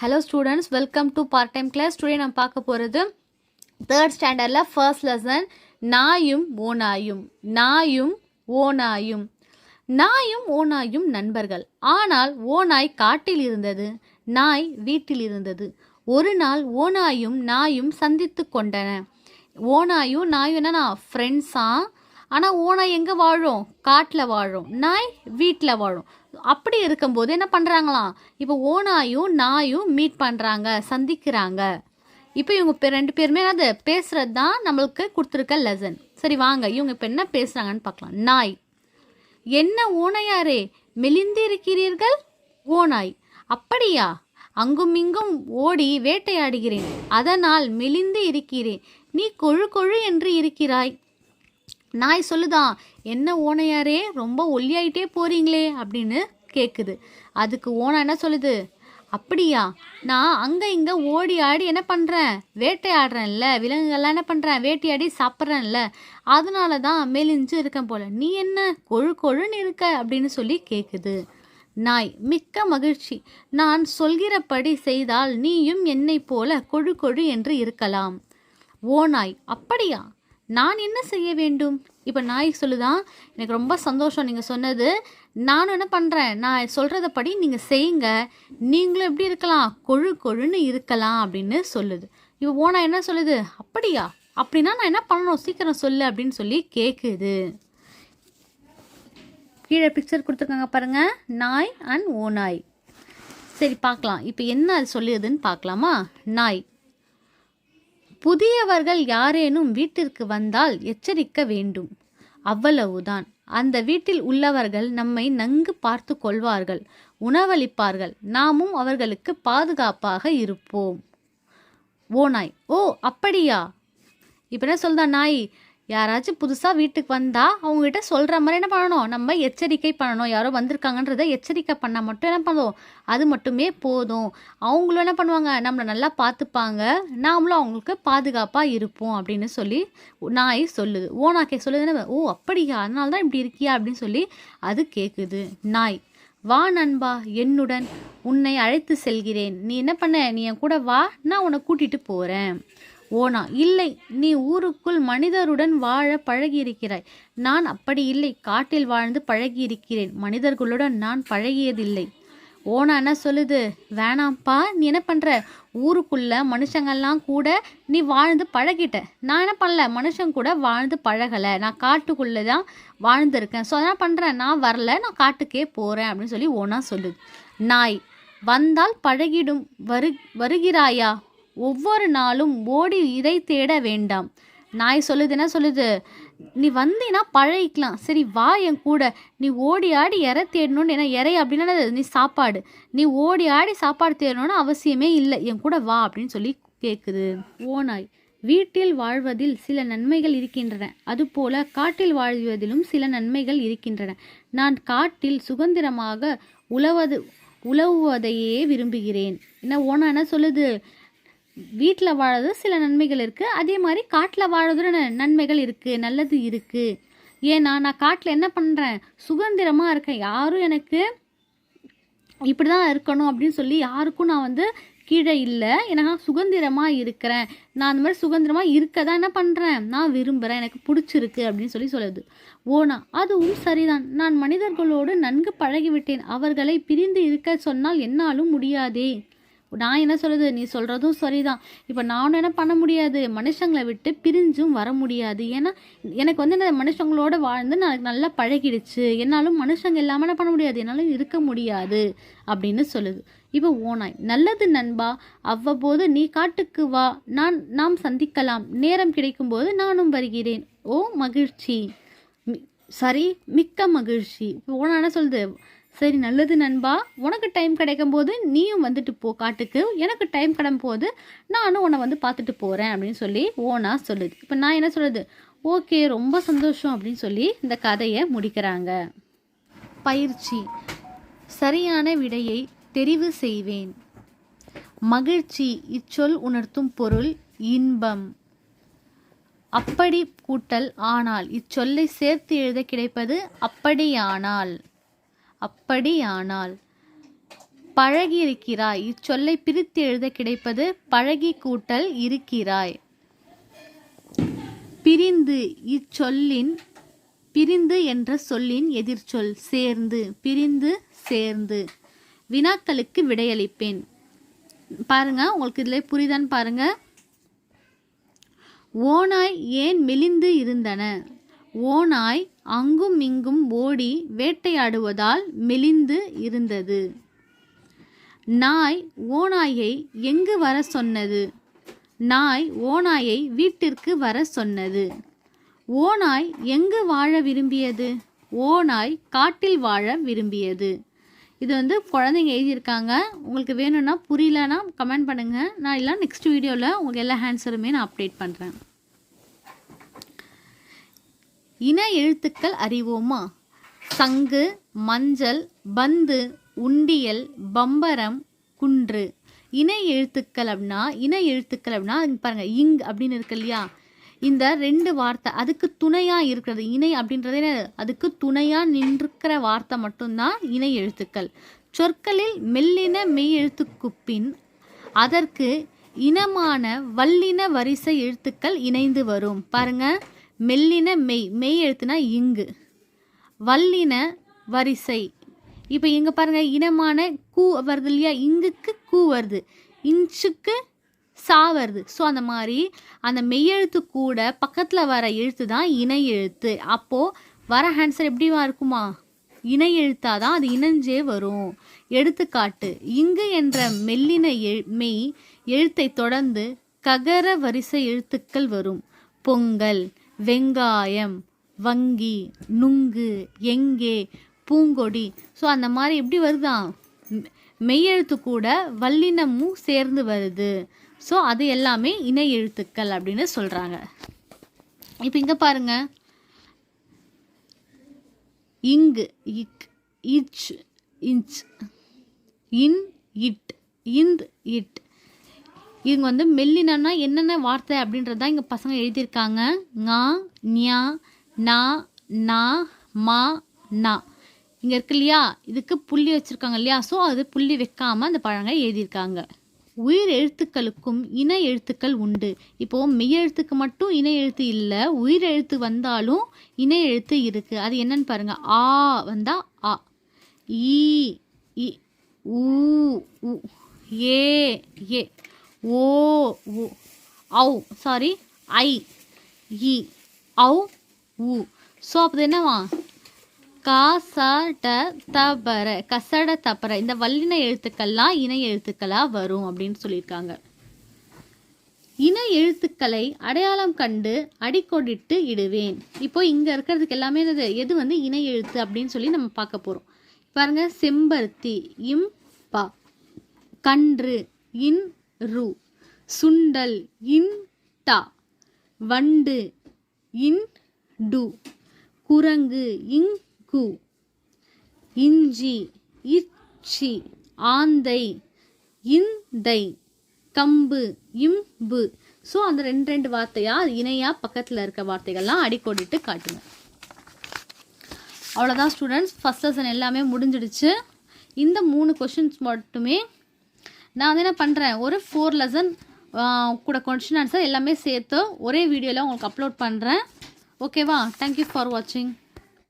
Hello students welcome to part time class today நம்ம பார்க்க போகிறது தேர்ட் ஸ்டாண்டர்டில் ஃபர்ஸ்ட் லெசன் நாயும் ஓனாயும் நாயும் ஓனாயும் நாயும் ஓனாயும் நண்பர்கள். ஆனால் ஓநாய் காட்டில் இருந்தது நாய் வீட்டில் இருந்தது. ஒரு நாள் ஓனாயும் நாயும் சந்தித்து கொண்டன. ஓனாயும் நாயும் என்னன்னா ஃப்ரெண்ட்ஸா ஆனால் ஓனாய் எங்கே வாழும்? காட்டில் வாழும். நாய் வீட்டில் வாழும். அப்படி இருக்கும்போது என்ன பண்ணுறாங்களாம் இப்போ ஓனாயும் நாயும் மீட் பண்ணுறாங்க சந்திக்கிறாங்க. இப்போ இவங்க ரெண்டு பேருமே அது பேசுகிறது தான் நம்மளுக்கு கொடுத்துருக்க லெசன் சரி வாங்க. இவங்க இப்போ என்ன பேசுகிறாங்கன்னு பார்க்கலாம். நாய். என்ன ஓனையாரே மெலிந்து இருக்கிறீர்கள்? ஓநாய். அப்படியா? அங்கும் இங்கும் ஓடி வேட்டையாடுகிறேன். அதனால் மெலிந்து இருக்கிறேன். நீ கொழு கொழு என்று இருக்கிறாய். நாய் சொல்லுதான் என்ன ஓனையாரே ரொம்ப ஒல்லியாயிட்டே போறீங்களே அப்படின்னு கேட்குது அதுக்கு ஓனா என்ன சொல்லுது அப்படியா நான் அங்கே இங்கே ஓடி ஆடி என்ன பண்ணுறேன் வேட்டையாடுறேன்ல விலங்குகள்லாம் என்ன பண்ணுறேன் வேட்டையாடி சாப்பிட்றேன்ல அதனால தான் மெலிஞ்சு இருக்கேன் போல. நீ என்ன கொழு கொழுன்னு இருக்க? அப்படின்னு சொல்லி கேட்குது நாய் மிக்க மகிழ்ச்சி. நான் சொல்கிறபடி செய்தால் நீயும் என்னை போல கொழு கொழு என்று இருக்கலாம். ஓநாய் அப்படியா? நான் என்ன செய்ய வேண்டும்? இப்போ நாய் சொல்லுதான் எனக்கு ரொம்ப சந்தோஷம் நீங்கள் சொன்னது. நானும் என்ன பண்ணுறேன் நான் சொல்கிறத படி நீங்கள் செய்யுங்க. நீங்களும் எப்படி இருக்கலாம்? கொழு கொழுன்னு இருக்கலாம் அப்படின்னு சொல்லுது. இப்போ ஓனா என்ன சொல்லுது? அப்படியா? அப்படின்னா நான் என்ன பண்ணணும்? சீக்கிரம் சொல்லு அப்படின்னு சொல்லி கேட்குது கீழே பிக்சர் கொடுத்துருக்காங்க பாருங்கள் நாய் அண்ட் ஓ நாய். சரி பார்க்கலாம். இப்போ என்ன அது சொல்லியதுன்னு பார்க்கலாமா? நாய். புதியவர்கள் யாரேனும் வீட்டிற்கு வந்தால் எச்சரிக்க வேண்டும். அவ்வளவுதான். அந்த வீட்டில் உள்ளவர்கள் நம்மை நன்கு பார்த்து கொள்வார்கள் உணவளிப்பார்கள். நாமும் அவர்களுக்கு பாதுகாப்பாக இருப்போம். ஓ நாய் ஓ அப்படியா? இப்போ என்ன சொல்றா நாய்? யாராச்சும் புதுசாக வீட்டுக்கு வந்தால் அவங்ககிட்ட சொல்கிற மாதிரி என்ன பண்ணணும்? நம்ம எச்சரிக்கை பண்ணணும். யாரோ வந்திருக்காங்கன்றதை எச்சரிக்கை பண்ணால் மட்டும் என்ன பண்ணுவோம்? அது மட்டுமே போதும். அவங்களும் என்ன பண்ணுவாங்க? நம்மளை நல்லா பார்த்துப்பாங்க. நாமளும் அவங்களுக்கு பாதுகாப்பாக இருப்போம் அப்படின்னு சொல்லி நாய் சொல்லுது. ஓ நாக்கே சொல்லுது என்ன, ஓ அப்படியா? அதனால தான் இப்படி இருக்கியா? அப்படின்னு சொல்லி அது கேட்குது நாய் வா நண்பா என்னுடன் உன்னை அழைத்து செல்கிறேன். நீ என்ன பண்ண? நீ என் கூட வா. நான் உன்னை கூட்டிகிட்டு போகிறேன் ஓனா இல்லை நீ ஊருக்குள் மனிதருடன் வாழ பழகியிருக்கிறாய். நான் அப்படி இல்லை காட்டில் வாழ்ந்து பழகியிருக்கிறேன். மனிதர்களுடன் நான் பழகியதில்லை. ஓனா என்ன சொல்லுது? வேணாம்ப்பா நீ என்ன பண்ற? ஊருக்குள்ள மனுஷங்கள்லாம் கூட நீ வாழ்ந்து பழகிட்ட. நான் என்ன பண்ணல? மனுஷன் கூட வாழ்ந்து பழகலை. நான் காட்டுக்குள்ளே தான் வாழ்ந்திருக்கேன். ஸோ என்ன பண்ணுறேன் நான் வரல. நான் காட்டுக்கே போகிறேன் அப்படின்னு சொல்லி ஓனா சொல்லுது. நாய் வந்தால் பழகிடும். வரு வருகிறாயா? ஒவ்வொரு நாளும் ஓடி இறை தேட வேண்டாம். நாய் சொல்லுது என்ன சொல்லுது? நீ வந்தீன்னா பழகிக்கலாம். சரி வா என் கூட. நீ ஓடி ஆடி இறை தேடணும்னு ஏன்னா இறை அப்படின்னா நீ சாப்பாடு. நீ ஓடி ஆடி சாப்பாடு தேடணும்னு அவசியமே இல்லை. என் கூட வா அப்படின்னு சொல்லி கேட்குது ஓநாய் வீட்டில் வாழ்வதில் சில நன்மைகள் இருக்கின்றன. அதுபோல காட்டில் வாழ்வதிலும் சில நன்மைகள் இருக்கின்றன. நான் காட்டில் சுதந்திரமாக உழவது உழவுவதையே விரும்புகிறேன். என்ன ஓனா என்ன சொல்லுது? வீட்டில் வாழறது சில நன்மைகள் இருக்குது அதே மாதிரி காட்டில் வாழறதுல ந- நன்மைகள் இருக்குது நல்லது இருக்குது ஏன்னா நான் காட்டில் என்ன பண்ணுறேன் சுதந்திரமாக இருக்கேன். யாரும் எனக்கு இப்படி தான் இருக்கணும் அப்படின்னு சொல்லி யாருக்கும் நான் வந்து கீழே இல்லை. எனக்கு நான் சுதந்திரமாக இருக்கிறேன். நான் அந்த மாதிரி சுதந்திரமாக இருக்க தான் என்ன பண்ணுறேன் நான் விரும்புகிறேன் எனக்கு பிடிச்சிருக்கு அப்படின்னு சொல்லி சொல்லுது. ஓனா அதுவும் சரிதான். நான் மனிதர்களோடு நன்கு பழகிவிட்டேன். அவர்களை பிரிந்து இருக்க சொன்னால் என்னாலும் முடியாதே. நான் என்ன சொல்லுது நீ சொல்கிறதும் சரிதான். இப்போ நானும் என்ன பண்ண முடியாது? மனுஷங்களை விட்டு பிரிஞ்சும் வர முடியாது. ஏன்னா எனக்கு வந்து இந்த மனுஷங்களோட வாழ்ந்து நான் நல்லா பழகிடுச்சு. என்னாலும் மனுஷங்க இல்லாமல் என்ன பண்ண முடியாது. என்னாலும் இருக்க முடியாது அப்படின்னு சொல்லுது. இப்போ ஓனாய் நல்லது நண்பா அவ்வப்போது நீ காட்டுக்கு வா. நான் நாம் சந்திக்கலாம். நேரம் கிடைக்கும்போது நானும் வருகிறேன். ஓ மகிழ்ச்சி. சரி மிக்க மகிழ்ச்சி. இப்போ ஓனா என்ன சொல்லுது? சரி நல்லது நண்பா. உனக்கு டைம் கிடைக்கும் போது நீயும் வந்துட்டு போ காட்டுக்கு. எனக்கு டைம் கிடைக்கும் போது நானும் உன்னை வந்து பார்த்துட்டு போகிறேன் அப்படின்னு சொல்லி ஓனா சொல்லுது. இப்போ நான் என்ன சொல்லுது ஓகே ரொம்ப சந்தோஷம் அப்படின்னு சொல்லி இந்த கதையை முடிக்கிறாங்க. பயிற்சி. சரியான விடையை தெரிவு செய்வேன். மகிழ்ச்சி. இச்சொல் உணர்த்தும் பொருள் இன்பம். அப்படி கூட்டல் ஆனால் இச்சொல்லை சேர்த்து எழுத கிடைப்பது அப்படியானால். அப்படியானால் பழகி இருக்கிறாய் இச்சொல்லை பிரித்து எழுத கிடைப்பது பழகி கூட்டல் இருக்கிறாய். பிரிந்து இச்சொல்லின் பிரிந்து என்ற சொல்லின் எதிர்ச்சொல் சேர்ந்து பிரிந்து சேர்ந்து வினாக்களுக்கு விடையளிப்பேன். பாருங்க உங்களுக்கு இதில் புரிதான்னு பாருங்க. ஓனாய் ஏன் மெலிந்து இருந்தன? ஓநாய் அங்கும் இங்கும் ஓடி வேட்டையாடுவதால் மெலிந்து இருந்தது. நாய் ஓநாயை எங்கு வர சொன்னது? நாய் ஓநாயை வீட்டிற்கு வர சொன்னது. ஓநாய் எங்கு வாழ விரும்பியது? ஓநாய் காட்டில் வாழ விரும்பியது. இது வந்து குழந்தைங்க எழுதியிருக்காங்க. உங்களுக்கு வேணும்னா புரியலன்னா கமெண்ட் பண்ணுங்கள் நான் இல்லை நெக்ஸ்ட் வீடியோவில் உங்களுக்கு எல்லா ஆன்சருமே நான் அப்டேட் பண்ணுறேன் இன எழுத்துக்கள் அறிவோமா? சங்கு மஞ்சள் பந்து உண்டியல் பம்பரம் குன்று. இணை எழுத்துக்கள் அப்படின்னா இணை எழுத்துக்கள் அப்படின்னா பாருங்க இங் அப்படின்னு இருக்கு இல்லையா? இந்த ரெண்டு வார்த்தை அதுக்கு துணையாக இருக்கிறது இணை அப்படின்றதே அதுக்கு துணையாக நின்றுக்கிற வார்த்தை மட்டும்தான் இணை எழுத்துக்கள். சொற்களில் மெல்லின மெய் எழுத்துக்கு பின் அதற்கு இனமான வல்லின வரிசை எழுத்துக்கள் இணைந்து வரும். பாருங்கள் மெல்லின மெய் மெய் எழுத்துனா இங்கு. வல்லின வரிசை. இப்போ இங்கே பாருங்கள் இனமான கூ வருது இல்லையா? இங்குக்கு கூ வருது. இன்ச்சுக்கு சா வருது. ஸோ அந்த மாதிரி அந்த மெய்யெழுத்து கூட பக்கத்தில் வர எழுத்து தான் இணை எழுத்து. அப்போது வர ஆன்சர் எப்படிவா இருக்குமா? இணை எழுத்தாக தான் அது இணைஞ்சே வரும். எடுத்துக்காட்டு இங்கு என்ற மெல்லின எழு மெய் எழுத்தை தொடர்ந்து ககர வரிசை எழுத்துக்கள் வரும். பொங்கல். வெங்காயம் வங்கி நுங்கு எங்கே பூங்கொடி. ஸோ அந்த மாதிரி எப்படி வருதான் மெய்யெழுத்து கூட வல்லினமும் சேர்ந்து வருது. ஸோ அது எல்லாமே இணை எழுத்துக்கள் அப்படின்னு சொல்கிறாங்க இப்போ இங்கே பாருங்க. இங்கு இக் இச் இன்ச் இன் இட் இந்த் இட். இவங்க வந்து மெல்லினன்னா என்னென்ன வார்த்தை அப்படின்றது தான் இங்கே பசங்க எழுதியிருக்காங்க. ஙா ஞா நா நா மா நா. இங்கே இருக்கு இல்லையா? இதுக்கு புள்ளி வச்சுருக்காங்க இல்லையா? ஸோ அது புள்ளி வைக்காமல் அந்த பழங்களை எழுதியிருக்காங்க. உயிர் எழுத்துக்களுக்கும் இன எழுத்துக்கள் உண்டு. இப்போது மெய் எழுத்துக்கு மட்டும் இன எழுத்து இல்லை உயிர் எழுத்து வந்தாலும் இன எழுத்து இருக்குது அது என்னன்னு பாருங்கள் ஆ வந்தால் ஆ ஈ இ ஊ உ ஏ ஏ. ஓ உ ஔ சாரி ஐ இ ஔ உ. ஸோ அப்போ என்னவா? காசட தபர கசட தபர இந்த வல்லின எழுத்துக்கள்லாம் இணை எழுத்துக்களாக வரும் அப்படின்னு சொல்லியிருக்காங்க. இன எழுத்துக்களை அடையாளம் கண்டு அடிக்கோடிட்டு இடுவேன். இப்போ இங்கே இருக்கிறதுக்கு எல்லாமே எது வந்து இணை எழுத்து அப்படின்னு சொல்லி நம்ம பார்க்க போகிறோம் பாருங்க செம்பருத்தி இம் ப. கன்று இன் ரு. சுண்டல் இன் டா. வண்டு இன் டு. குரங்கு இங் கு. இஞ்சி இச்சி. ஆந்தை இந்தை கம்பு இம்பு. ஸோ அந்த ரெண்டு ரெண்டு வார்த்தையா? இணையாக பக்கத்தில் இருக்க வார்த்தைகள்லாம் அடிக்கோடிட்டு காட்டுங்க. அவ்வளோதான் ஸ்டூடெண்ட்ஸ் ஃபஸ்ட் லெசன் எல்லாமே முடிஞ்சிடுச்சு. இந்த மூணு கொஷின்ஸ் மட்டுமே நான் வந்து என்ன பண்ணுறேன் ஒரு ஃபோர் லெசன் கூட கொஷின் ஆன்சர் எல்லாமே சேர்த்து ஒரே வீடியோவில் உங்களுக்கு அப்லோட் பண்ணுறேன் ஓகேவா தேங்க்யூ ஃபார் வாட்சிங்